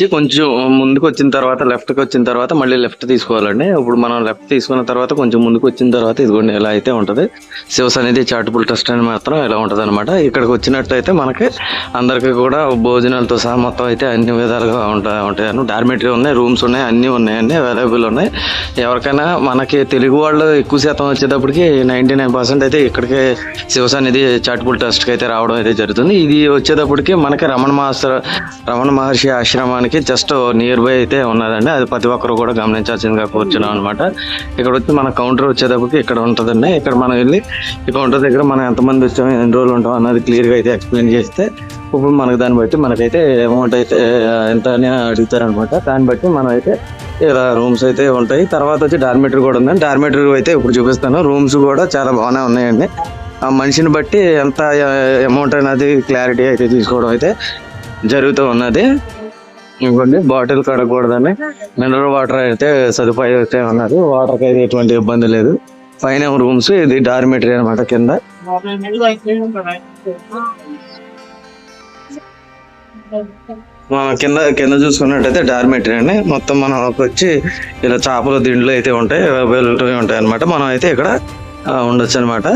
వచ్చి కొంచెం ముందుకు వచ్చిన తర్వాత లెఫ్ట్కి వచ్చిన తర్వాత మళ్ళీ లెఫ్ట్ తీసుకోవాలండి. ఇప్పుడు మనం లెఫ్ట్ తీసుకున్న తర్వాత కొంచెం ముందుకు వచ్చిన తర్వాత ఇదిగోండి ఇలా అయితే ఉంటుంది. శివస్ అనేది చారిటబుల్ ట్రస్ట్ అని మాత్రం ఇలా ఉంటుంది అనమాట ఇక్కడికి వచ్చినట్టయితే మనకి అందరికి కూడా భోజనాలతో సహా మొత్తం అయితే అన్ని విధాలుగా ఉంటాయి ఉంటాయి డార్మెటరీ ఉన్నాయి రూమ్స్ ఉన్నాయి అన్ని ఉన్నాయండి అవైలబుల్ ఉన్నాయి. ఎవరికైనా మనకి తెలుగు వాళ్ళు ఎక్కువ శాతం వచ్చేటప్పటికి నైన్టీ నైన్ పర్సెంట్ అయితే ఇక్కడికి శివస్ అనేది చారిటబుల్ ట్రస్ట్కి అయితే రావడం అయితే జరుగుతుంది. ఇది వచ్చేటప్పటికి మనకి రమణ మాస్టర్ రమణ మహర్షి ఆశ్రమానికి జస్ట్ నియర్ బై అయితే ఉన్నదండి. అది ప్రతి ఒక్కరు కూడా గమనించాల్సిందిగా కూర్చున్నాం అనమాట ఇక్కడ వచ్చి మన కౌంటర్ వచ్చేటప్పటికి ఇక్కడ ఉంటుందండి. ఇక్కడ మనం వెళ్ళి ఈ కౌంటర్ దగ్గర మనం ఎంతమంది వచ్చాము ఎన్ని రోజులు ఉంటాం అన్నది క్లియర్గా అయితే ఎక్స్ప్లెయిన్ చేస్తే ఇప్పుడు మనకు దాన్ని బట్టి మనకైతే అమౌంట్ అయితే ఎంత అని అడుగుతారనమాట దాన్ని బట్టి మనం అయితే ఇలా రూమ్స్ అయితే ఉంటాయి. తర్వాత వచ్చి డార్మెటరీ కూడా ఉందండి. డార్మెటరీ అయితే ఇప్పుడు చూపిస్తాను. రూమ్స్ కూడా చాలా బాగానే ఉన్నాయండి. ఆ మనిషిని బట్టి ఎంత అమౌంట్ అనేది క్లారిటీ అయితే తీసుకోవడం అయితే జరుగుతూ ఉన్నది. ఇవ్వండి. బాటిల్ కడగకూడదని మినరల్ వాటర్ అయితే సదుపాయం అయితే ఉన్నారు వాటర్కి అయితే ఎటువంటి ఇబ్బంది లేదు. పైన రూమ్స్ ఇది డార్మెటరీ అనమాట కింద. మనం కింద కింద చూసుకున్నట్టయితే డార్మెటరీ అండి. మొత్తం మనం వచ్చి ఇలా చేపల దిండ్లు అయితే ఉంటాయి అవైలబిలిటీ ఉంటాయి అనమాట మనం అయితే ఇక్కడ ఉండొచ్చు అనమాట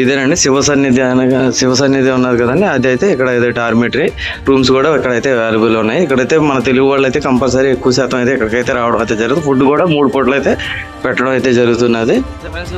ఇదేనండి శివ సన్నిధి అనగా శివ సన్నిధి ఉన్నది కదండి. అది అయితే ఇక్కడ ఏదో డార్మెటరీ రూమ్స్ కూడా ఇక్కడైతే అవైలబుల్ ఉన్నాయి. ఇక్కడైతే మన తెలుగు వాళ్ళు అయితే కంపల్సరీ ఎక్కువ శాతం అయితే ఇక్కడికైతే రావడం అయితే జరుగుతుంది. ఫుడ్ కూడా మూడు పూటలు అయితే పెట్టడం అయితే జరుగుతున్నది.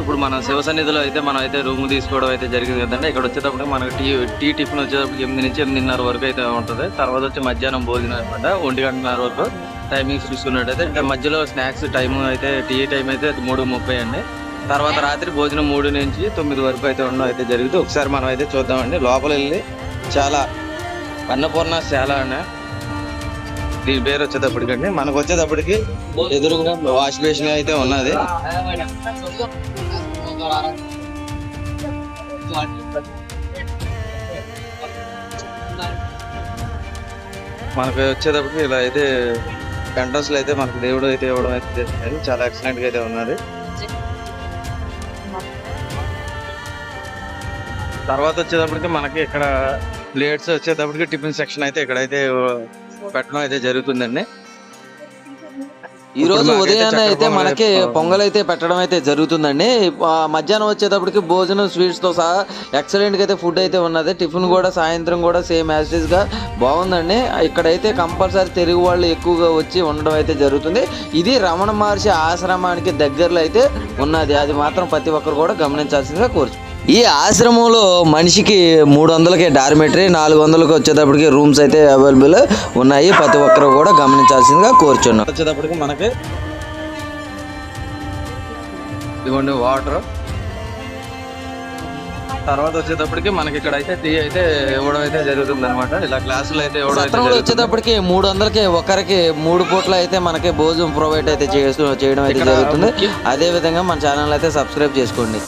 ఇప్పుడు మన శివ సన్నిధిలో అయితే మనం అయితే రూమ్ తీసుకోవడం అయితే జరిగింది కదండి. ఇక్కడ వచ్చేటప్పుడు మనకి టీ టీ టిఫిన్ వచ్చేటప్పుడు ఎనిమిది నుంచి ఎనిమిదిన్నర వరకు అయితే ఉంటుంది. తర్వాత వచ్చి మధ్యాహ్నం భోజనం అనమాట ఒంటి గంటన్నర వరకు టైమింగ్స్ చూసుకున్నట్టయితే ఇంకా మధ్యలో స్నాక్స్ టైం అయితే టీ టైం అయితే మూడు ముప్పై అండి. తర్వాత రాత్రి భోజనం మూడు నుంచి తొమ్మిది వరకు అయితే ఉండడం అయితే జరుగుతుంది ఒకసారి మనం అయితే చూద్దామండి. లోపల వెళ్ళి చాలా అన్నపూర్ణ శాల అనే దీని పేరు వచ్చేటప్పటికండి మనకు వచ్చేటప్పటికి ఎదురుగా వాష్ బేసిన్ అయితే ఉన్నది. మనకు వచ్చేటప్పటికి ఇలా అయితే ఎంట్రన్స్లో అయితే మనకు దేవుడు అయితే ఇవ్వడం అయితే చాలా ఎక్సలెంట్గా అయితే ఉన్నది. తర్వాత వచ్చేటప్పటికి మనకి ఇక్కడ ప్లేట్స్ వచ్చేటప్పటికి టిఫిన్ సెక్షన్ అయితే ఇక్కడైతే పెట్టడం అయితే జరుగుతుందండి. ఈ రోజు ఉదయాన్నే అయితే మనకి పొంగల్ అయితే పెట్టడం అయితే జరుగుతుందండి. మధ్యాహ్నం వచ్చేటప్పటికి భోజనం స్వీట్స్తో సహా ఎక్సలెంట్గా అయితే ఫుడ్ అయితే ఉన్నది. టిఫిన్ కూడా సాయంత్రం కూడా సేమ్ యాసిటీస్గా బాగుందండి. ఇక్కడైతే కంపల్సరీ తెలుగు వాళ్ళు ఎక్కువగా వచ్చి ఉండడం అయితే జరుగుతుంది. ఇది రమణ మహర్షి ఆశ్రమానికి దగ్గరలో అయితే ఉన్నది. అది మాత్రం ప్రతి ఒక్కరు కూడా గమనించాల్సిందిగా కోరుచు ఈ ఆశ్రమంలో మనిషికి మూడు వందలకి డార్మెటరీ నాలుగు వందలకి వచ్చేటప్పటికి రూమ్స్ అయితే అవైలబుల్ ఉన్నాయి. ప్రతి ఒక్కరు కూడా గమనించాల్సిందిగా కోరుచున్నాం. వచ్చేటప్పటికి మనకి ఇదిగోండి వాటర్. తర్వాత వచ్చేటప్పటికి మనకి ఇక్కడ అయితే టీ అయితే ఇవ్వడం అయితే జరుగుతుంది అనమాట ఇలా క్లాసులు అయితే ఇవ్వడం. వచ్చేటప్పటికి మూడు వందలకి ఒకరికి మూడు పూట్ల అయితే మనకి భోజనం ప్రొవైడ్ అయితే చేయడం అయితే జరుగుతుంది. అదే విధంగా మన ఛానల్ అయితే సబ్స్క్రైబ్ చేసుకోండి.